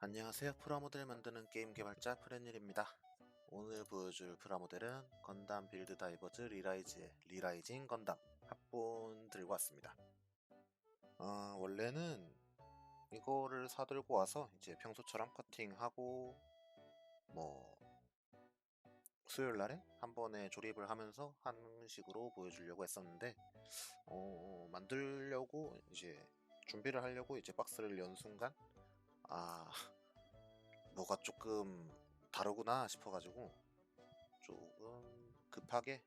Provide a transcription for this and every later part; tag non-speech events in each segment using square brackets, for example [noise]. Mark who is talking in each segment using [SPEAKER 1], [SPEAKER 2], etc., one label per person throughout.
[SPEAKER 1] 안녕하세요. 프라모델 만드는 게임 개발자 프렌일입니다. 오늘 보여줄 프라모델은 건담 빌드 다이버즈 리라이즈의 리라이징 건담 합본 들고 왔습니다. 어, 원래는 이거를 사들고 와서 이제 평소처럼 커팅하고 뭐 수요일 날에 한 번에 조립을 하면서 하는 식으로 보여주려고 했었는데 어, 만들려고 이제 준비를 하려고 이제 박스를 연 순간 아 뭐가 조금 다르구나 싶어가지고 조금 급하게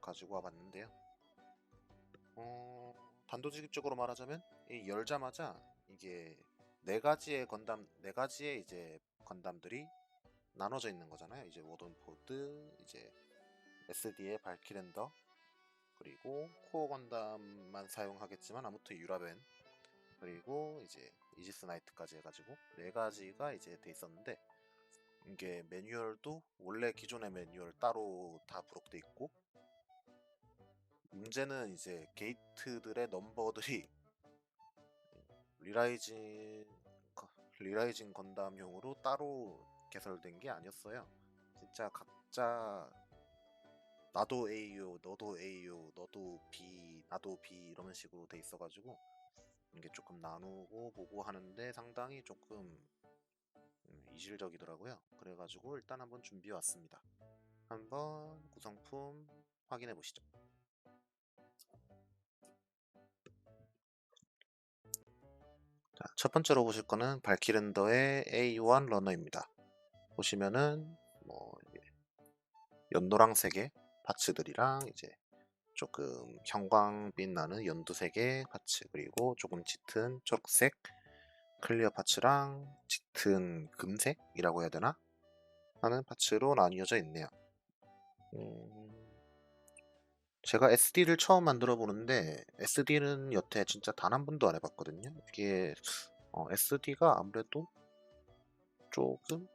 [SPEAKER 1] 가지고 와봤는데요. 어, 단도직입적으로 말하자면 이 열자마자 이게 네 가지의 건담 네 가지의 이제 건담들이 나눠져 있는 거잖아요. 이제 워든포드, 이제 SD의 발키렌더, 그리고 코어 건담만 사용하겠지만 아무튼 유라벤, 그리고 이제 이지스 나이트까지 해가지고 네 가지가 이제 돼 있었는데 이게 매뉴얼도 원래 기존의 매뉴얼 따로 다 부록돼 있고 문제는 이제 게이트들의 넘버들이 [laughs] 리라이징 거- 리라이징 건담용으로 따로 개설된 게 아니었어요. 진짜 각자 나도 A요, 너도 A요, 너도 B, 나도 B 이런 식으로 돼 있어가지고 이게 조금 나누고 보고 하는데 상당히 조금 음, 이질적이더라고요. 그래가지고 일단 한번 준비해 왔습니다. 한번 구성품 확인해 보시죠. 자, 첫 번째로 보실 거는 발키렌더의 A1 러너입니다. 보시면은 뭐 이게 연노랑 색의 파츠들이랑 이제 조금 형광빛 나는 연두색의 파츠 그리고 조금 짙은 초록색 클리어 파츠랑 짙은 금색이라고 해야 되나 하는 파츠로 나뉘어져 있네요. 음, 제가 SD를 처음 만들어 보는데 SD는 여태 진짜 단 한 번도 안 해봤거든요. 이게 SD가 아무래도 조금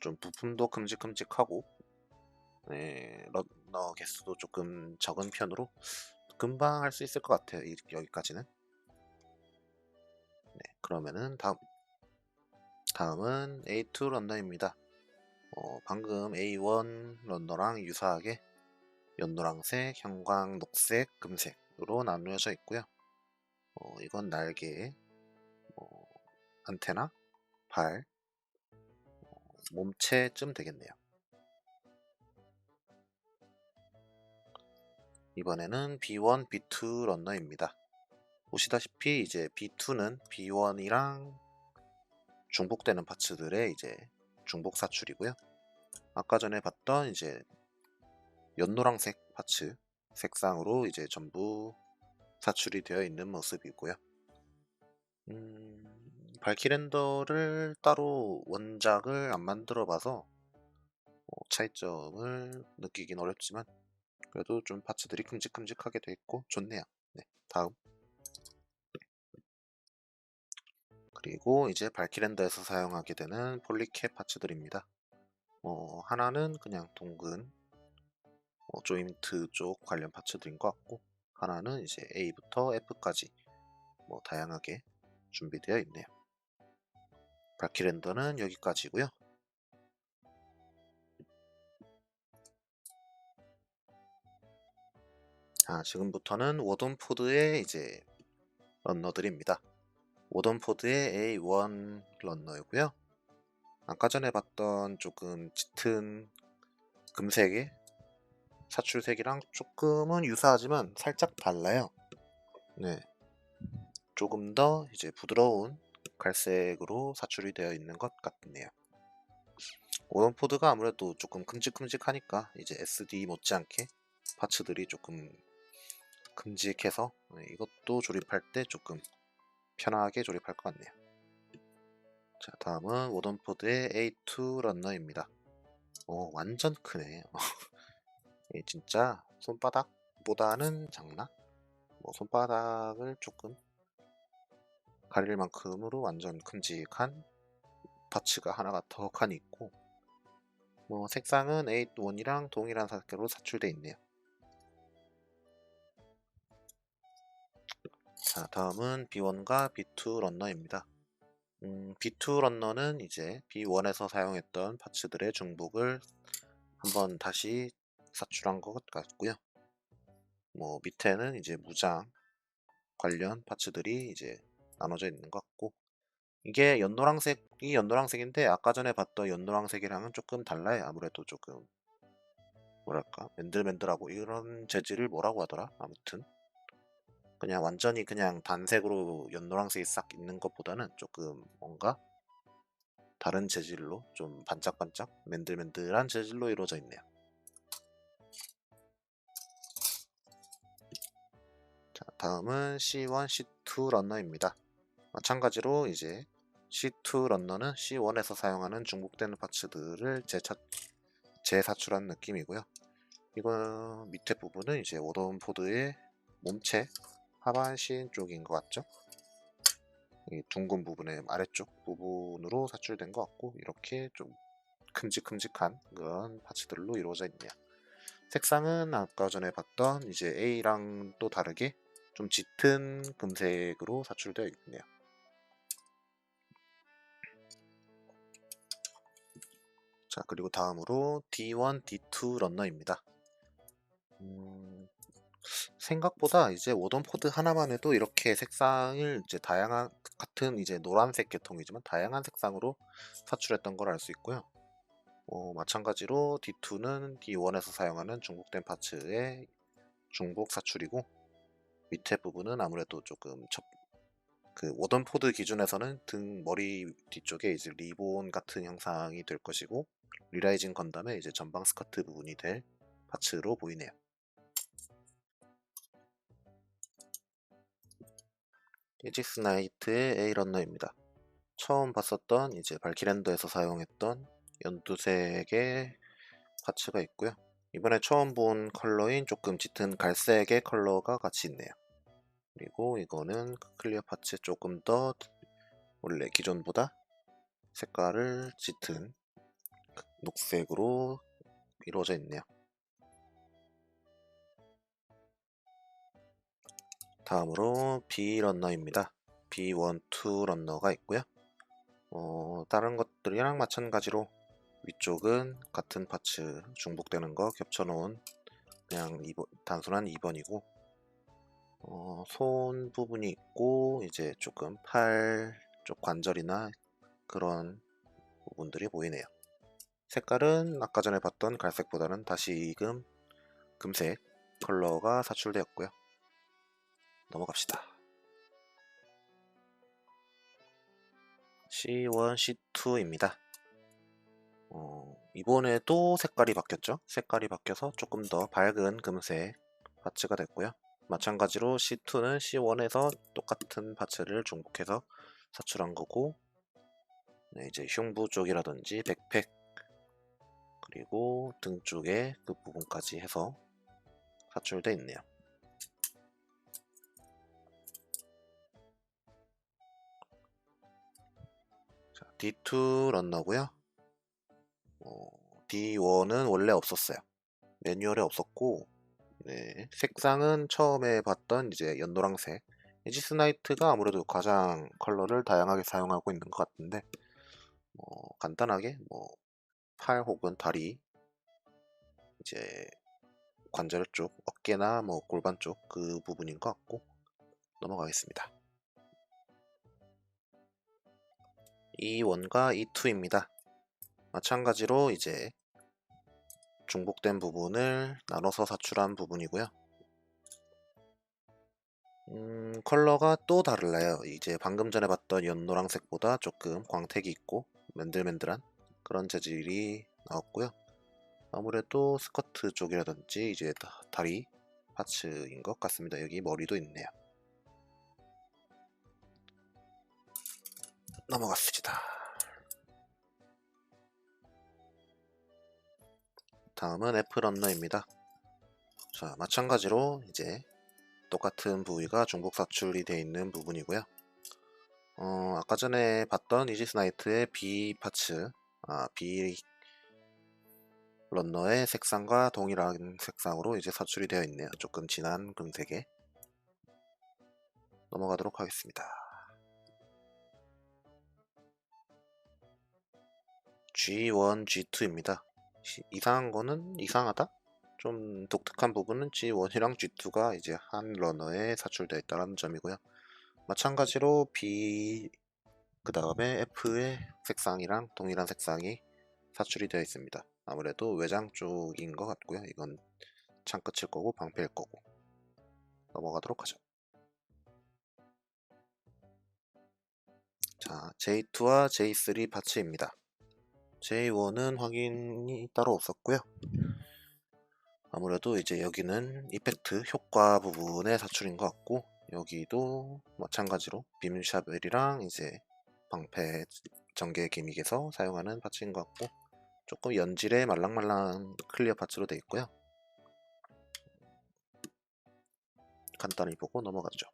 [SPEAKER 1] 좀 부품도 큼직큼직하고 네, 러 너 개수도 조금 적은 편으로 금방 할 수 있을 것 같아요. 이- 여기까지는. 네, 그러면은 다음 다음은 A2 런너입니다. 어, 방금 A1 런너랑 유사하게 연노랑색, 형광, 녹색, 금색으로 나누어져 있고요. 어, 이건 날개, 어, 안테나, 발, 어, 몸체쯤 되겠네요. 이번에는 B1, B2 런너입니다. 보시다시피 이제 B2는 B1이랑 중복되는 파츠들의 이제 중복 사출이고요. 아까 전에 봤던 이제 연노랑색 파츠 색상으로 이제 전부 사출이 되어 있는 모습이고요. 음, 발키렌더를 따로 원작을 안 만들어 봐서 어, 차이점을 느끼긴 어렵지만 그래도 좀 파츠들이 큼직큼직하게 돼 있고 좋네요. 네, 다음. 그리고 이제 발키렌더에서 사용하게 되는 폴리캡 파츠들입니다. 어, 하나는 그냥 동근 어, 조인트 쪽 관련 파츠들인 것 같고 하나는 이제 A부터 F까지 뭐 다양하게 준비되어 있네요. 발키렌더는 여기까지고요. 아, 지금부터는 워든포드의 이제 런너들입니다. 워든포드의 A1 런너이고요. 아까 전에 봤던 조금 짙은 금색의 사출색이랑 조금은 유사하지만 살짝 달라요. 네. 조금 더 이제 부드러운 갈색으로 사출이 되어 있는 것 같네요. 오던포드가 아무래도 조금 큼직큼직하니까 이제 SD 못지않게 파츠들이 조금 큼직해서 네, 이것도 조립할 때 조금 편하게 조립할 것 같네요. 자, 다음은 오던포드의 A2 런너입니다. 오, 완전 크네. [laughs] 예, 진짜 손바닥보다는 작나? 뭐 손바닥을 조금 가릴 만큼으로 완전 큼직한 파츠가 하나가 더 칸이 있고 뭐 색상은 A1이랑 동일한 색깔로 사출되어 있네요. 자 다음은 B1과 B2 런너입니다. 음, B2 런너는 이제 B1에서 사용했던 파츠들의 중복을 한번 다시 사출한 것 같고요. 뭐 밑에는 이제 무장 관련 파츠들이 이제 나눠져 있는 것 같고 이게 연노랑색이 연노랑색인데 아까 전에 봤던 연노랑색이랑은 조금 달라요. 아무래도 조금 뭐랄까 맨들맨들하고 이런 재질을 뭐라고 하더라 아무튼 그냥 완전히 그냥 단색으로 연노랑색이 싹 있는 것보다는 조금 뭔가 다른 재질로 좀 반짝반짝 맨들맨들한 재질로 이루어져 있네요 자 다음은 C1, C2 런너입니다 마찬가지로 이제 C2 런너는 C1에서 사용하는 중복되는 파츠들을 재차, 재사출한 느낌이고요. 이거 밑에 부분은 이제 워던포드의 몸체 하반신 쪽인 것 같죠? 이 둥근 부분의 아래쪽 부분으로 사출된 것 같고 이렇게 좀 큼직큼직한 그런 파츠들로 이루어져 있네요. 색상은 아까 전에 봤던 이제 A랑 또 다르게 좀 짙은 금색으로 사출되어 있네요. 자 그리고 다음으로 D1, D2 런너입니다. 음, 생각보다 이제 워던포드 하나만 해도 이렇게 색상을 이제 다양한 같은 이제 노란색 계통이지만 다양한 색상으로 사출했던 걸 알 수 있고요. 어, 마찬가지로 D2는 D1에서 사용하는 중복된 파츠의 중복 사출이고 밑에 부분은 아무래도 조금 첫, 그 워던포드 기준에서는 등 머리 뒤쪽에 이제 리본 같은 형상이 될 것이고 리라이징 건담의 이제 전방 스커트 부분이 될 파츠로 보이네요. 이지스 나이트의 에이런너입니다. 처음 봤었던 이제 발키랜더에서 사용했던 연두색의 파츠가 있고요. 이번에 처음 본 컬러인 조금 짙은 갈색의 컬러가 같이 있네요. 그리고 이거는 클리어 파츠 조금 더 원래 기존보다 색깔을 짙은 녹색으로 이루어져 있네요. 다음으로 B 런너입니다. B1, 2 런너가 있고요. 어, 다른 것들이랑 마찬가지로 위쪽은 같은 파츠 중복되는 거 겹쳐놓은 그냥 2번, 단순한 2번이고 어, 손 부분이 있고 이제 조금 팔 쪽 관절이나 그런 부분들이 보이네요. 색깔은 아까 전에 봤던 갈색보다는 다시금 금색 컬러가 사출되었고요. 넘어갑시다. C1, C2입니다. 어, 이번에도 색깔이 바뀌었죠. 색깔이 바뀌어서 조금 더 밝은 금색 파츠가 됐고요. 마찬가지로 C2는 C1에서 똑같은 파츠를 중복해서 사출한 거고 네, 이제 흉부 쪽이라든지 백팩 그리고 등 쪽에 그 부분까지 해서 사출되어 있네요. D2 런너고요. 어, D1은 원래 없었어요. 매뉴얼에 없었고 네, 색상은 처음에 봤던 이제 연노랑색 에지스 나이트가 아무래도 가장 컬러를 다양하게 사용하고 있는 것 같은데 뭐 간단하게 뭐 팔 혹은 다리 이제 관절 쪽 어깨나 뭐 골반 쪽 그 부분인 것 같고 넘어가겠습니다. E1과 E2입니다. 마찬가지로 이제 중복된 부분을 나눠서 사출한 부분이고요. 음, 컬러가 또 다르나요. 이제 방금 전에 봤던 연노랑색보다 조금 광택이 있고 맨들맨들한 그런 재질이 나왔고요. 아무래도 스커트 쪽이라든지 이제 다리 파츠인 것 같습니다. 여기 머리도 있네요. 넘어갔습니다. 다음은 F런너입니다. 자, 마찬가지로 이제 똑같은 부위가 중복 사출이 되어 있는 부분이고요. 어, 아까 전에 봤던 이지스 나이트의 B 파츠, 아, B 런너의 색상과 동일한 색상으로 이제 사출이 되어 있네요. 조금 진한 금색에 넘어가도록 하겠습니다. G1, G2입니다. 이상한 거는 이상하다? 좀 독특한 부분은 G1이랑 G2가 이제 한 러너에 사출되어 있다는 점이고요. 마찬가지로 B 그 다음에 F의 색상이랑 동일한 색상이 사출이 되어 있습니다. 아무래도 외장 쪽인 것 같고요. 이건 창끝일 거고 방패일 거고 넘어가도록 하죠. 자, J2와 J3 파츠입니다. J1은 확인이 따로 없었고요. 아무래도 이제 여기는 이펙트 효과 부분의 사출인 것 같고 여기도 마찬가지로 비밀샤벨이랑 이제 방패 전개 기믹에서 사용하는 파츠인 것 같고 조금 연질의 말랑말랑 클리어 파츠로 되어 있고요. 간단히 보고 넘어가죠.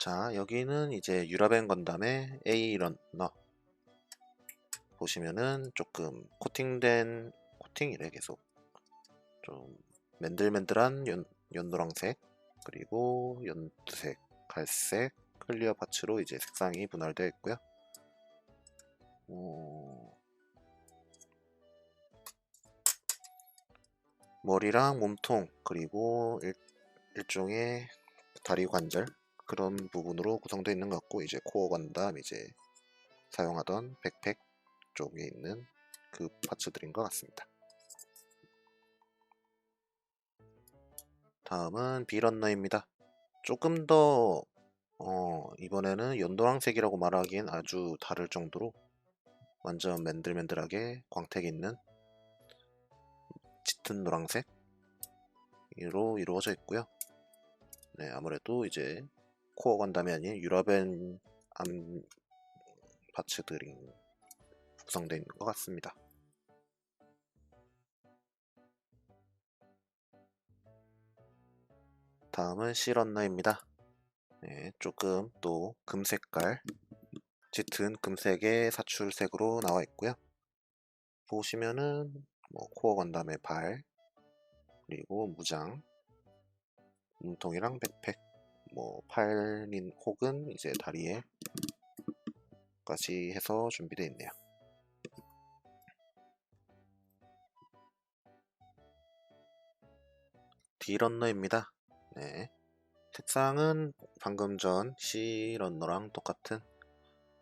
[SPEAKER 1] 자 여기는 이제 유라벤 건담의 A 런너 보시면은 조금 코팅된 코팅이래 계속. 좀 맨들맨들한 연, 연노랑색 그리고 연두색 갈색 클리어 파츠로 이제 색상이 분할되어 있고요. 어... 머리랑 몸통 그리고 일, 일종의 다리 관절 그런 부분으로 구성되어 있는 것 같고 이제 코어 건담 이제 사용하던 백팩 쪽에 있는 그 파츠들인 것 같습니다. 다음은 비런너입니다. 조금 더 어, 이번에는 연도랑색이라고 말하기엔 아주 다를 정도로 완전 맨들맨들하게 광택 있는 짙은 노랑색으로 이루어져 있고요. 네, 아무래도 이제 코어 건담이 아닌 유라벤 암 파츠들이 구성되어 있는 것 같습니다. 다음은 실언너입니다. 네, 조금 또 금색깔 짙은 금색의 사출색으로 나와 있고요. 보시면은 뭐 코어 건담의 발 그리고 무장 몸통이랑 백팩 뭐 팔인 혹은 이제 다리에 까지 해서 준비되어 있네요. D런너입니다. 네. 색상은 방금 전 C런너랑 똑같은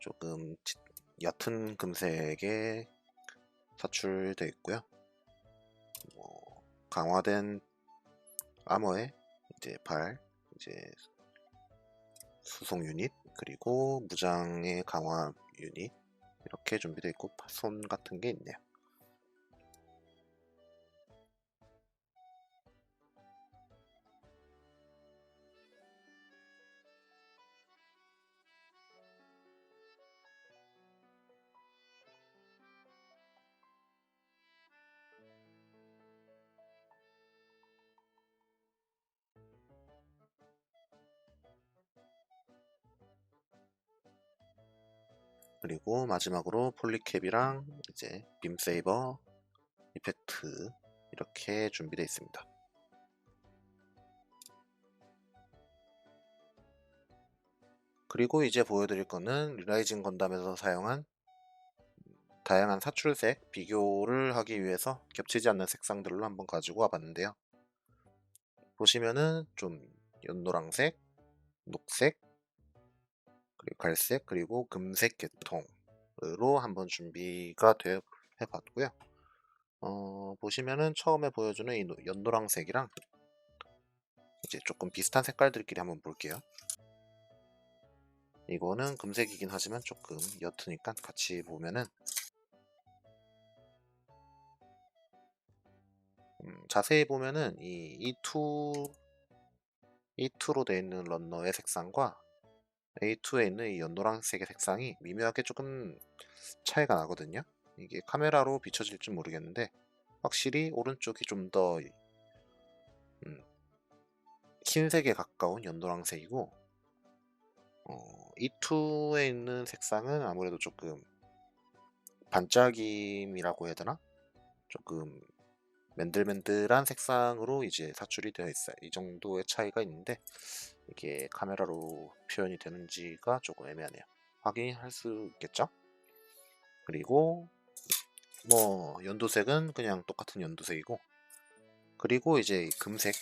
[SPEAKER 1] 조금 옅은 금색의 사출되어 있고요. 뭐 강화된 아머에 이제 발, 이제 수송 유닛 그리고 무장의 강화 유닛 이렇게 준비되어 있고 손 같은 게 있네요. 그리고 마지막으로 폴리캡이랑 이제 빔세이버 이펙트 이렇게 준비되어 있습니다. 그리고 이제 보여드릴 거는 리라이징 건담에서 사용한 다양한 사출색 비교를 하기 위해서 겹치지 않는 색상들로 한번 가지고 와봤는데요. 보시면은 좀 연노랑색, 녹색, 갈색 그리고 금색 계통으로 한번 준비가 돼 해봤고요. 어, 보시면은 처음에 보여주는 이 연노랑색이랑 이제 조금 비슷한 색깔들끼리 한번 볼게요. 이거는 금색이긴 하지만 조금 옅으니까 같이 보면은 음, 자세히 보면은 이 E2 E2로 되어 있는 런너의 색상과 A2에 있는 이 연노란색의 색상이 미묘하게 조금 차이가 나거든요. 이게 카메라로 비춰질지 모르겠는데 확실히 오른쪽이 좀더 음, 흰색에 가까운 연노란색이고 어, E2에 있는 색상은 아무래도 조금 반짝임이라고 해야 되나? 조금 맨들맨들한 색상으로 이제 사출이 되어 있어요. 이 정도의 차이가 있는데 이게 카메라로 표현이 되는지가 조금 애매하네요. 확인할 수 있겠죠? 그리고 뭐 연두색은 그냥 똑같은 연두색이고 그리고 이제 이 금색들이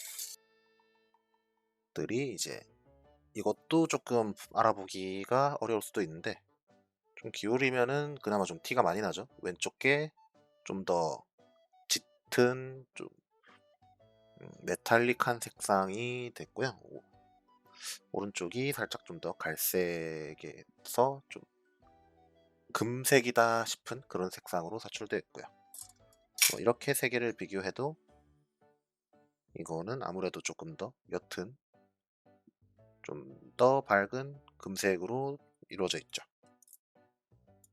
[SPEAKER 1] 이제 이것도 조금 알아보기가 어려울 수도 있는데 좀 기울이면은 그나마 좀 티가 많이 나죠. 왼쪽 게 좀 더 짙은 좀 음, 메탈릭한 색상이 됐고요. 오- 오른쪽이 살짝 좀 더 갈색에서 좀 금색이다 싶은 그런 색상으로 사출되어 있고요. 뭐 이렇게 세 개를 비교해도 이거는 아무래도 조금 더 옅은 좀 더 밝은 금색으로 이루어져 있죠.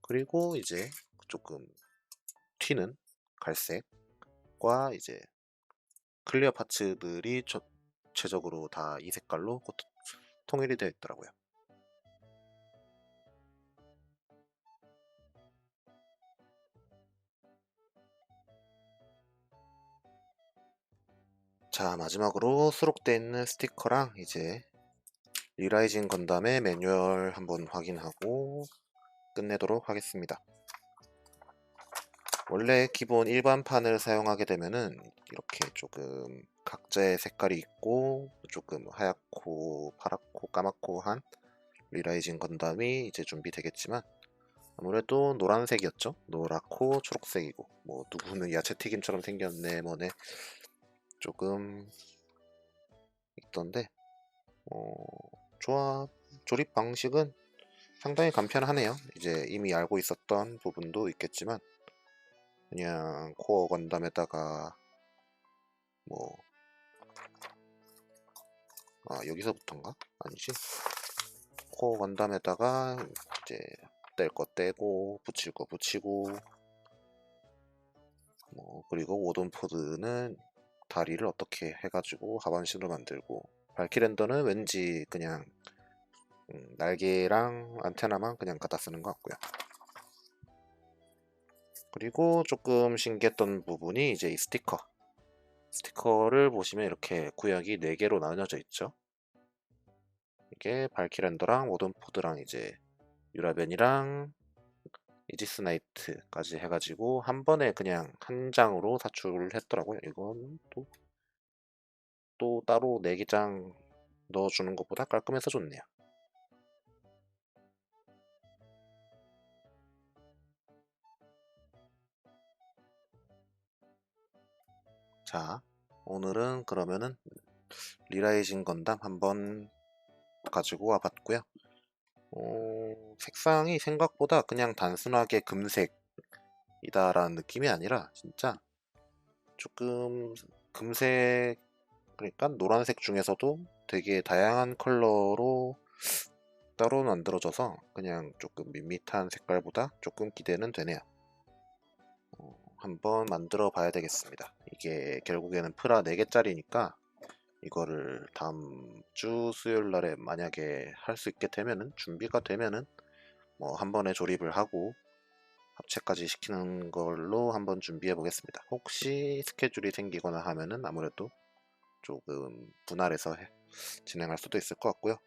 [SPEAKER 1] 그리고 이제 조금 튀는 갈색과 이제 클리어 파츠들이 전체적으로 다 이 색깔로 고- 통일이 되어 있더라고요. 자, 마지막으로 수록되어 있는 스티커랑 이제 리라이징 건담의 매뉴얼 한번 확인하고 끝내도록 하겠습니다. 원래 기본 일반판을 사용하게 되면은 이렇게 조금 각자의 색깔이 있고 조금 하얗고 파랗고 까맣고 한 리라이징 건담이 이제 준비되겠지만 아무래도 노란색이었죠. 노랗고 초록색이고 뭐 누구는 야채 튀김처럼 생겼네 뭐네 조금 있던데 어, 조합 조립 방식은 상당히 간편하네요. 이제 이미 알고 있었던 부분도 있겠지만 그냥 코어 건담에다가 뭐 아, 여기서부터인가? 아니지. 코어 건담에다가 이제 뗄 거 떼고 붙일 거 붙이고 뭐 그리고 오돈포드는 다리를 어떻게 해가지고 하반신으로 만들고 발키랜더는 왠지 그냥 음, 날개랑 안테나만 그냥 갖다 쓰는 것 같고요. 그리고 조금 신기했던 부분이 이제 이 스티커. 스티커를 보시면 이렇게 구역이 4개로 나뉘어져 있죠. 이게 발키랜더랑 오든포드랑 이제 유라벤이랑 이지스 나이트까지 해가지고 한 번에 그냥 한 장으로 사출을 했더라고요. 이건 또, 또 따로 4개장 넣어주는 것보다 깔끔해서 좋네요. 자, 오늘은 그러면은 리라이징 건담 한번 가지고 와봤고요. 어, 색상이 생각보다 그냥 단순하게 금색이다라는 느낌이 아니라 진짜 조금 금색 그러니까 노란색 중에서도 되게 다양한 컬러로 따로 만들어져서 그냥 조금 밋밋한 색깔보다 조금 기대는 되네요. 어, 한번 만들어 봐야 되겠습니다. 이게 결국에는 프라 4개짜리니까 이거를 다음 주 수요일 날에 만약에 할 수 있게 되면은 준비가 되면은 뭐 한 번에 조립을 하고 합체까지 시키는 걸로 한번 준비해 보겠습니다. 혹시 스케줄이 생기거나 하면은 아무래도 조금 분할해서 해- 진행할 수도 있을 것 같고요.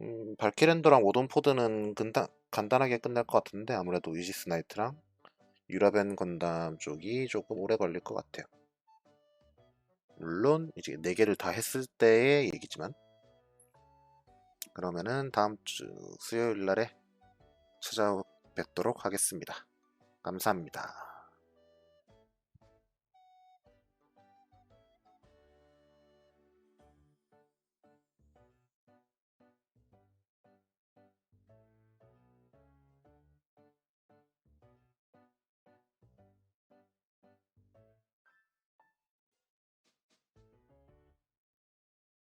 [SPEAKER 1] 음, 발키랜더랑 오돈포드는 근다, 간단하게 끝날 것 같은데 아무래도 이지스 나이트랑 유라벤 건담 쪽이 조금 오래 걸릴 것 같아요. 물론 이제 네 개를 다 했을 때의 얘기지만 그러면은 다음 주 수요일 날에 찾아뵙도록 하겠습니다. 감사합니다.